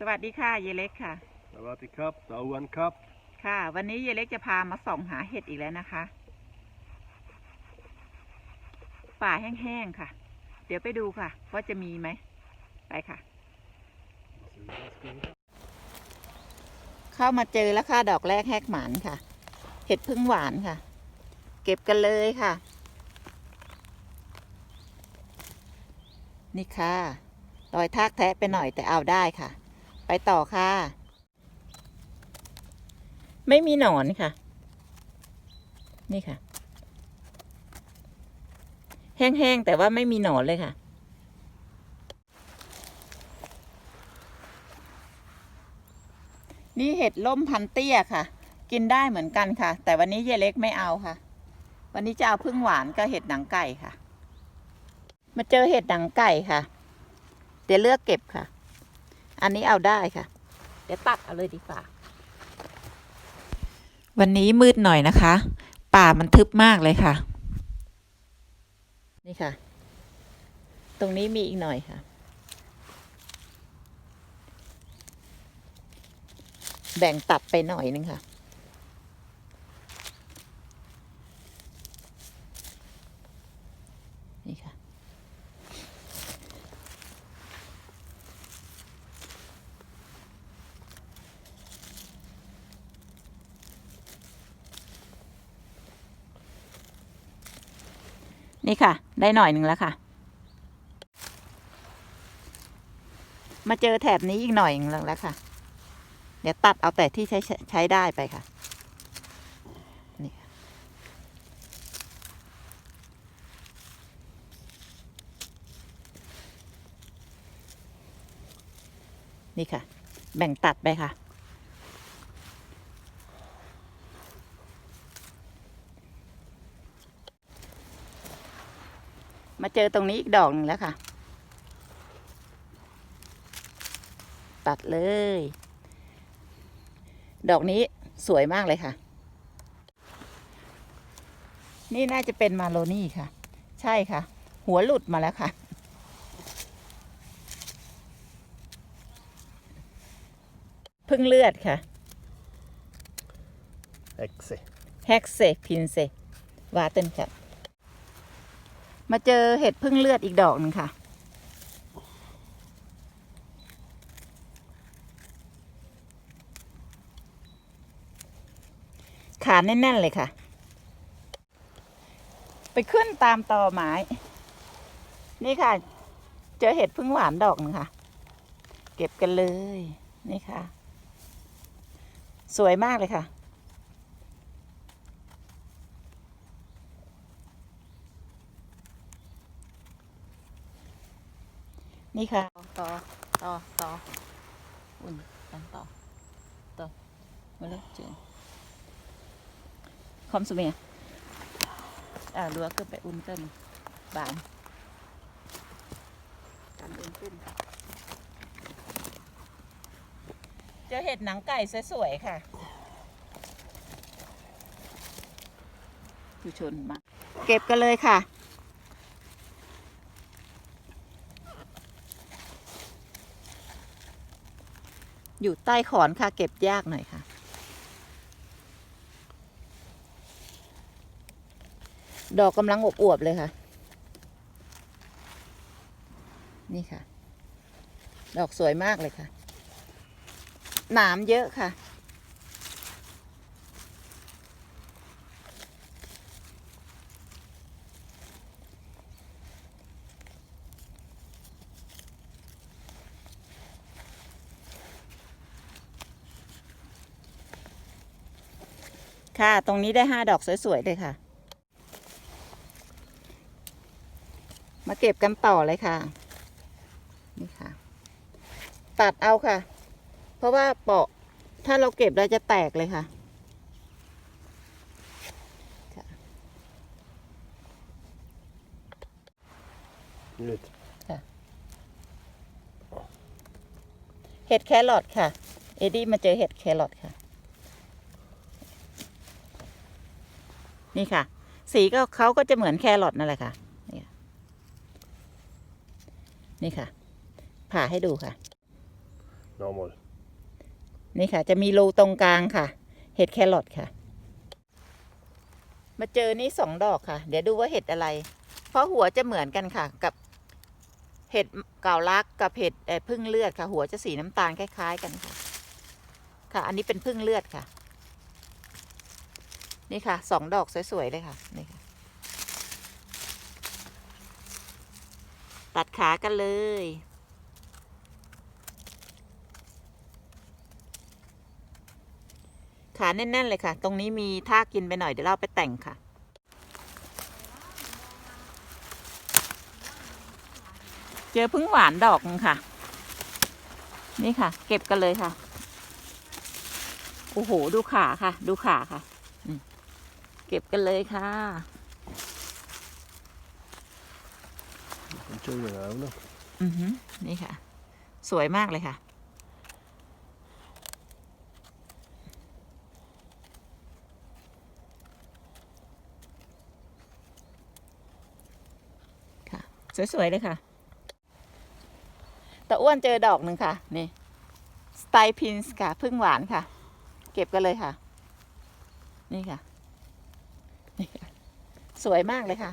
สวัสดีค่ะเยเล็กค่ะ สวัสดีครับตะวันครับ ค่ะ วันนี้เยเล็กจะพามาส่องหาเห็ดอีกแล้วนะคะ ป่าแห้งๆค่ะ เดี๋ยวไปดูค่ะ ว่าจะมีไหม ไปค่ะ เข้ามาเจอแล้วค่ะ ดอกแรกแหกหมานค่ะ เห็ดพึ่งหวานค่ะ เก็บกันเลยค่ะ นี่ค่ะรอยทากแทะไปหน่อยแต่เอาได้ค่ะ ไปต่อค่ะ ไม่มีหนอนค่ะ นี่ค่ะ แห้งๆ แต่ว่าไม่มีหนอนเลยค่ะ นี่เห็ดล่มพันเตี้ยค่ะ กินได้เหมือนกันค่ะ แต่วันนี้เยเล็กไม่เอาค่ะ วันนี้จะเอาพึ่งหวานกับเห็ดหนังไก่ค่ะ มาเจอเห็ดหนังไก่ค่ะ เดี๋ยวเลือกเก็บค่ะ อันนี้เอาได้ค่ะ เดี๋ยวตัดเอาเลยดีกว่า วันนี้มืดหน่อยนะคะ ป่ามันทึบมากเลยค่ะ นี่ค่ะ ตรงนี้มีอีกหน่อยค่ะ แบ่งตัดไปหน่อยนึงค่ะ นี่ค่ะ ได้หน่อยหนึ่งแล้วค่ะ มาเจอแถบนี้อีกหน่อยหนึ่งแล้วค่ะ เดี๋ยวตัดเอาแต่ที่ใช้ใช้ได้ไปค่ะนี่ค่ะนี่ค่ะ แบ่งตัดไปค่ะ มาเจอตรงนี้อีกดอกหนึ่งแล้วค่ะ ตัดเลย ดอกนี้สวยมากเลยค่ะ นี่น่าจะเป็นมาโลนี่ค่ะ ใช่ค่ะ หัวหลุดมาแล้วค่ะ พึ่งเลือดค่ะเอ็กซ์แมาเจอเห็ดพึ่งเลือดอีกดอกหนึ่งค่ะ ขาแน่น ๆ เลยค่ะ ไปขึ้นตามตอไม้ นี่ค่ะ เจอเห็ดพึ่งหวานดอกหนึงค่ะ เก็บกันเลย นี่ค่ะ สวยมากเลยค่ะ นี่ค่ะ ต่อ ต่อ ต่อ อุ่นกันต่อ ต่อ มาเลยเจนคอมสเมียอ่าลัวก็ไปอุ่นกันบานกันอุ่นขึ้นเจอเห็ดหนังไก่สวยๆค่ะผู้ชนมา เก็บกันเลยค่ะ อยู่ใต้ขอนค่ะ เก็บยากหน่อยค่ะ ดอกกำลังอบอวบๆเลยค่ะ นี่ค่ะ ดอกสวยมากเลยค่ะ หนามเยอะค่ะ ตรงนี้ได้ห้าดอกสวยๆเลยค่ะ มาเก็บกันต่อเลยค่ะ นี่ค่ะ ตัดเอาค่ะ เพราะว่าเปาะถ้าเราเก็บเราจะแตกเลยค่ะ nyt เห็ดแครอทค่ะ เอ็ดดี้มาเจอเห็ดแครอทค่ะ นี่ค่ะ สีก็เขาก็จะเหมือนแครอทนั่นแหละค่ะนี่ค่ะ นี่ค่ะ ผ่าให้ดูค่ะ normal. นี่ค่ะ จะมีรูตรงกลางค่ะ เห็ดแครอทค่ะ มาเจอนี่สองดอกค่ะ เดี๋ยวดูว่าเห็ดอะไร เพราะหัวจะเหมือนกันค่ะ กับเห็ดเก่าลักกับเห็ดเอ่อพึ่งเลือดค่ะ หัวจะสีน้ำตาลคล้าย ๆ กันค่ะ ค่ะ อันนี้เป็นพึ่งเลือดค่ะ นี่ค่ะสองดอกสวยๆเลยค่ะนี่ค่ะ ตัดขากันเลย ขาแน่น ๆ เลยค่ะ ตรงนี้มีท่ากินไปหน่อย เดี๋ยวเราไปแต่งค่ะเจอพึ่งหวานดอกค่ะ นี่ค่ะ เก็บกันเลยค่ะ โอ้โห ดูขาค่ะ ดูขาค่ะ เก็บกันเลยค่ะ I'm chewing out now. อือหือนี่ค่ะ สวยมากเลยค่ะ ค่ะ สวย ๆ เลยค่ะตะอ้วนเจอดอกหนึ่งค่ะ นี่สไตพินส์ค่ะ พึ่งหวานค่ะ เก็บกันเลยค่ะ นี่ค่ะนี่ค่ะ สวยมากเลยค่ะ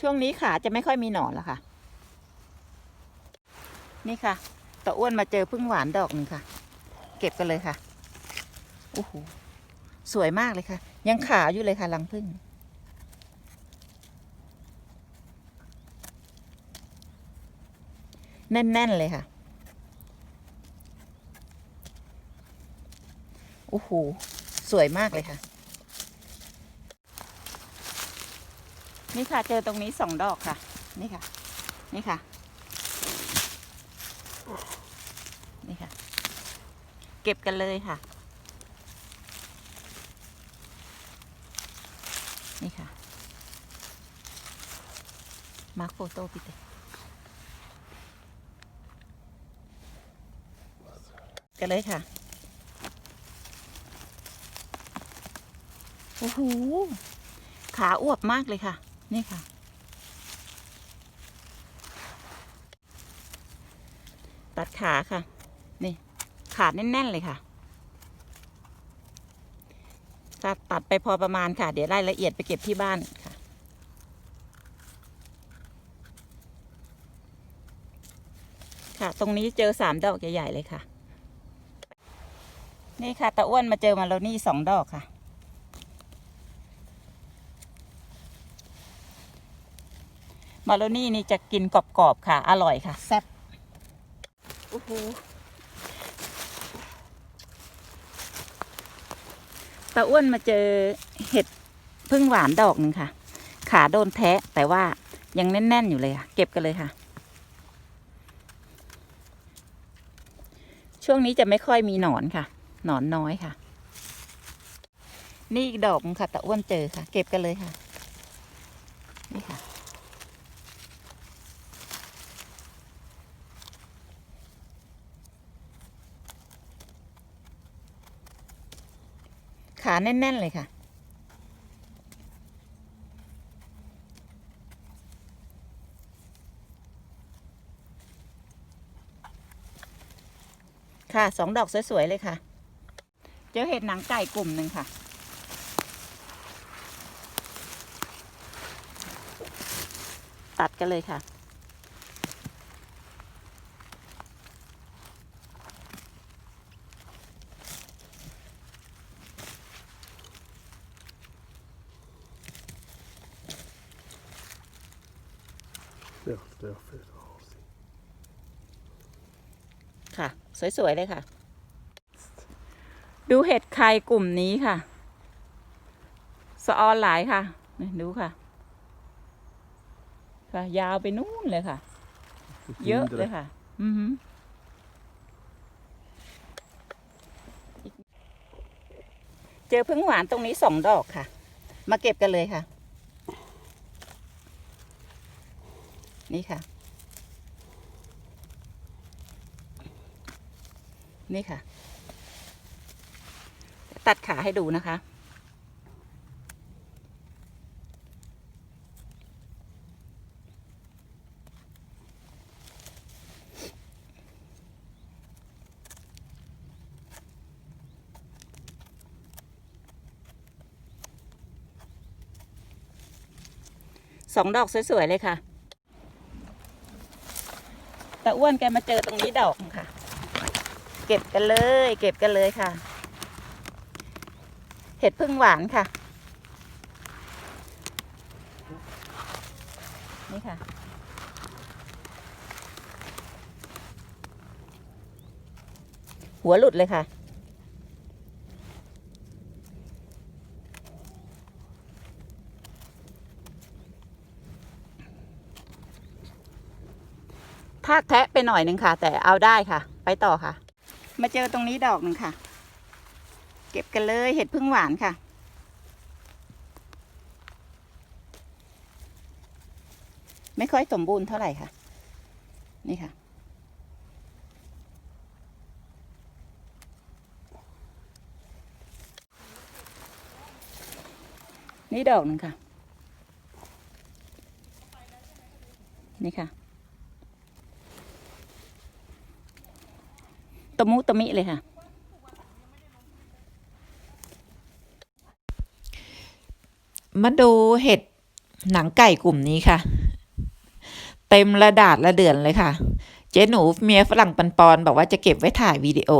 ช่วงนี้ขาจะไม่ค่อยมีหนอนแล้วค่ะ นี่ค่ะตะอ้วนมาเจอพึ่งหวานดอกหนึ่งค่ะ เก็บกันเลยค่ะโอ้โหสวยมากเลยค่ะ ยังขาวอยู่เลยค่ะรังพึ่งแน่น ๆ เลยค่ะ สวยมากเลยค่ะ นี่ค่ะ เจอตรงนี้สองดอกค่ะ นี่ค่ะ นี่ค่ะ นี่ค่ะ เก็บกันเลยค่ะ นี่ค่ะ มาร์คโฟโต้ปิดเลยกันเลยค่ะ โอ้โห ขาอวบมากเลยค่ะ นี่ค่ะ ตัดขาค่ะ นี่ ขาแน่น ๆ เลยค่ะถ้าตัดไปพอประมาณค่ะ เดี๋ยวรายละเอียดไปเก็บที่บ้านค่ะ ค่ะ ตรงนี้เจอสามดอกใหญ่ ๆ เลยค่ะ นี่ค่ะตะอ้วนมาเจอมาแล้วนี่สองดอกค่ะ มาโลนี่นี่จะกินกรอบๆค่ะ อร่อยค่ะแซ่บโอ้โหตาอ้วนมาเจอเห็ดพึ่งหวานดอกหนึ่งค่ะ ขาโดนแทะแต่ว่ายังแน่น ๆ อยู่เลยค่ะ เก็บกันเลยค่ะ ช่วงนี้จะไม่ค่อยมีหนอนค่ะ หนอนน้อยค่ะ นี่อีกดอกหนึ่งค่ะตาอ้วนเจอค่ะ เก็บกันเลยค่ะ ขาแน่น ๆ เลยค่ะ ค่ะสองดอกสวย ๆ เลยค่ะ เจอเห็ดหนังไก่กลุ่มหนึ่งค่ะตัดกันเลยค่ะ ค่ะ สวย ๆ เลยค่ะ ดูเห็ดไข่กลุ่มนี้ค่ะ สะออนหลายค่ะ ดูค่ะ ค่ะ ยาวไปนู่นเลยค่ะ เยอะเลยค่ะ อือหือเจอพึ่งหวานตรงนี้สองดอกค่ะ มาเก็บกันเลยค่ะ นี่ค่ะ นี่ค่ะ ตัดขาให้ดูนะคะ สองดอกสวยๆเลยค่ะ แต่อ้วนแกมาเจอตรงนี้ดอกค่ะ เก็บกันเลย เก็บกันเลยค่ะ เห็ดพึ่งหวานค่ะ นี่ค่ะ หัวหลุดเลยค่ะ ทาแทะไปหน่อยหนึ่งค่ะ แต่เอาได้ค่ะ ไปต่อค่ะ มาเจอตรงนี้ดอกหนึ่งค่ะ เก็บกันเลยเห็ดพึ่งหวานค่ะ ไม่ค่อยสมบูรณ์เท่าไหร่ค่ะ นี่ค่ะ นี่ดอกหนึ่งค่ะ นี่ค่ะะมุตะมิเลยค่ะ มาดูเห็ดหนังไก่กลุ่มนี้ค่ะ เต็มระดาษระเดือนเลยค่ะ เจ๊หนูเมียฝรั่งปันปอนบอกว่าจะเก็บไว้ถ่ายวิดีโอ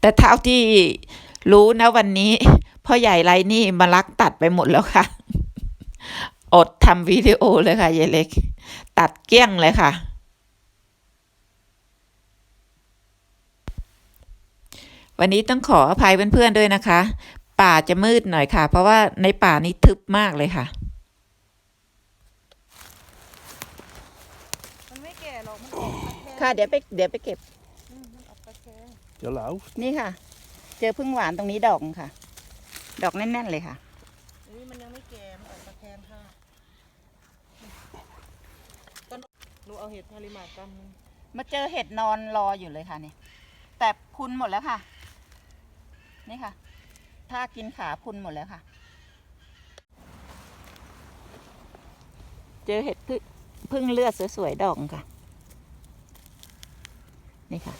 แต่เท่าที่รู้นะวันนี้พ่อใหญ่ไรนี่มาลักตัดไปหมดแล้วค่ะ อดทำวิดีโอเลยค่ะยายเล็ก ตัดเกลี้ยงเลยค่ะ วันนี้ต้องขออภัยเพื่อนๆด้วยนะคะ ป่าจะมืดหน่อยค่ะ เพราะว่าในป่านี้ทึบมากเลยค่ะ มันไม่แก่หรอกมันออกตะแคงค่ะ เดี๋ยวไปเดี๋ยวไปเก็บ อืมมันออกตะแคง Jag lauf. นี่ค่ะ เจอพึ่งหวานตรงนี้ดอกนึงค่ะ ดอกแน่นๆเลยค่ะอันนี้มันยังไม่แก่ มันออกตะแคงค่ะต้นหนูเอาเห็ดพาริมากันหนึ่งมาเจอเห็ดนอนรออยู่เลยค่ะนี่แต่พุนหมดแล้วค่ะ นี่ค่ะ ถ้ากินขาพุนหมดแล้วค่ะ เจอเห็ดพึ่งเลือดสวยๆดอกค่ะ นี่ค่ะ